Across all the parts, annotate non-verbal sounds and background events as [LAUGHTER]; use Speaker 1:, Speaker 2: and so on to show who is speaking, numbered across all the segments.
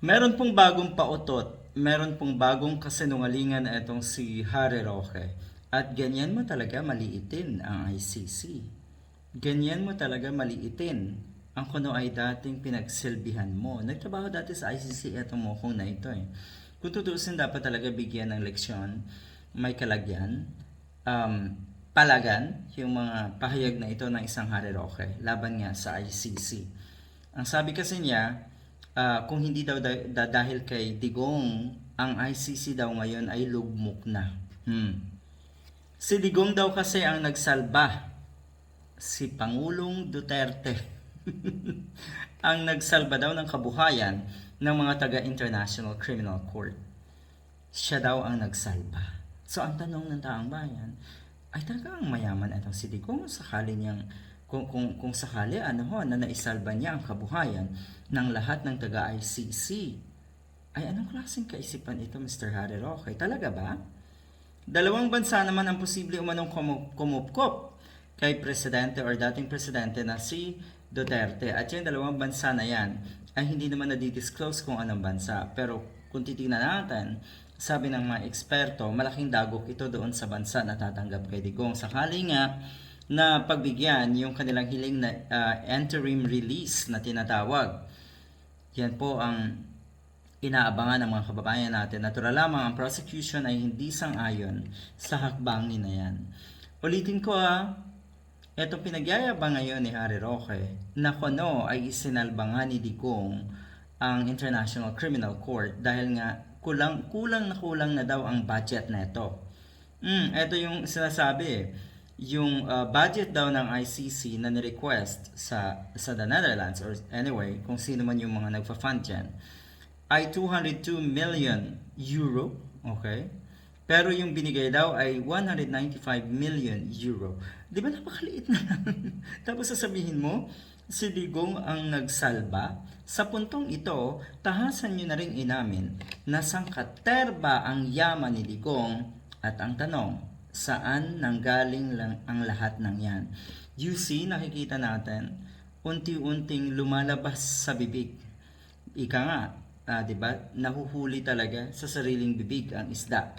Speaker 1: Meron pong bagong pautot, meron pong bagong kasinungalingan itong si Harry Roque. At ganyan mo talaga maliitin ang ICC. Ganyan mo talaga maliitin ang kuno ay dating pinagsilbihan mo. Nagtrabaho dati sa ICC etong mokong na ito eh. Kung tutuusin dapat talaga bigyan ng leksyon, may kalagyan, um, palagan yung mga pahayag na ito ng isang Harry Roque laban nga sa ICC. Ang sabi kasi niya, ah, kung hindi daw da- da- dahil kay Digong, ang ICC daw ngayon ay lugmok na. Hmm. Si Digong daw kasi ang nagsalba. Si Pangulong Duterte. [LAUGHS] ang nagsalba daw ng kabuhayan ng mga taga-International Criminal Court. Siya daw ang nagsalba. So ang tanong ng taong bayan, ay talagang mayaman itong si Digong sakali niyang kung, kung, kung sakali ano ho, na naisalba niya ang kabuhayan ng lahat ng taga-ICC. Ay anong klaseng kaisipan ito Mr. Harry Roque? Talaga ba? Dalawang bansa naman ang posible umanong kumu- kumupkop kay presidente or dating presidente na si Duterte. At yung dalawang bansa na yan ay hindi naman nadidisclose kung anong bansa. Pero kung titingnan natin, sabi ng mga eksperto, malaking dagok ito doon sa bansa na tatanggap kay Digong. Sakali nga na pagbigyan yung kanilang hiling na ah, interim release na tinatawag. Yan po ang inaabangan ng mga kababayan natin. Natural lamang ang prosecution ay hindi sang-ayon sa hakbangin na yan. Ulitin ko ah, etong pinagyayabang ngayon ni Harry Roque na kuno ay isinalba nga ni Digong ang International Criminal Court dahil nga kulang, kulang na kulang na daw ang budget na ito. Mm, ito yung sinasabi eh. Yung uh, budget daw ng ICC na ni-request sa, sa the Netherlands or anyway, kung sino man yung mga nagfa-fund dyan, ay 202 million euro, okay? Pero yung binigay daw ay 195 million euro. Di ba napakaliit na lang? [LAUGHS] Tapos sasabihin mo, si Digong ang nagsalba. Sa puntong ito, tahasan nyo na rin inamin na sangkaterba ang yaman ni Digong at ang tanong, saan nanggaling lang ang lahat ng yan? You see, nakikita natin, unti-unting lumalabas sa bibig. Ika nga, ah, 'di ba? Nahuhuli talaga sa sariling bibig ang isda.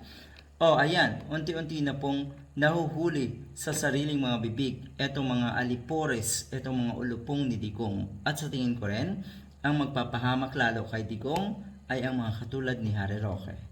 Speaker 1: Oh, ayan, unti-unti na pong nahuhuli sa sariling mga bibig etong mga alipores, etong mga ulupong ni Digong. At sa tingin ko rin, ang magpapahamak lalo kay Digong ay ang mga katulad ni Harry Roque.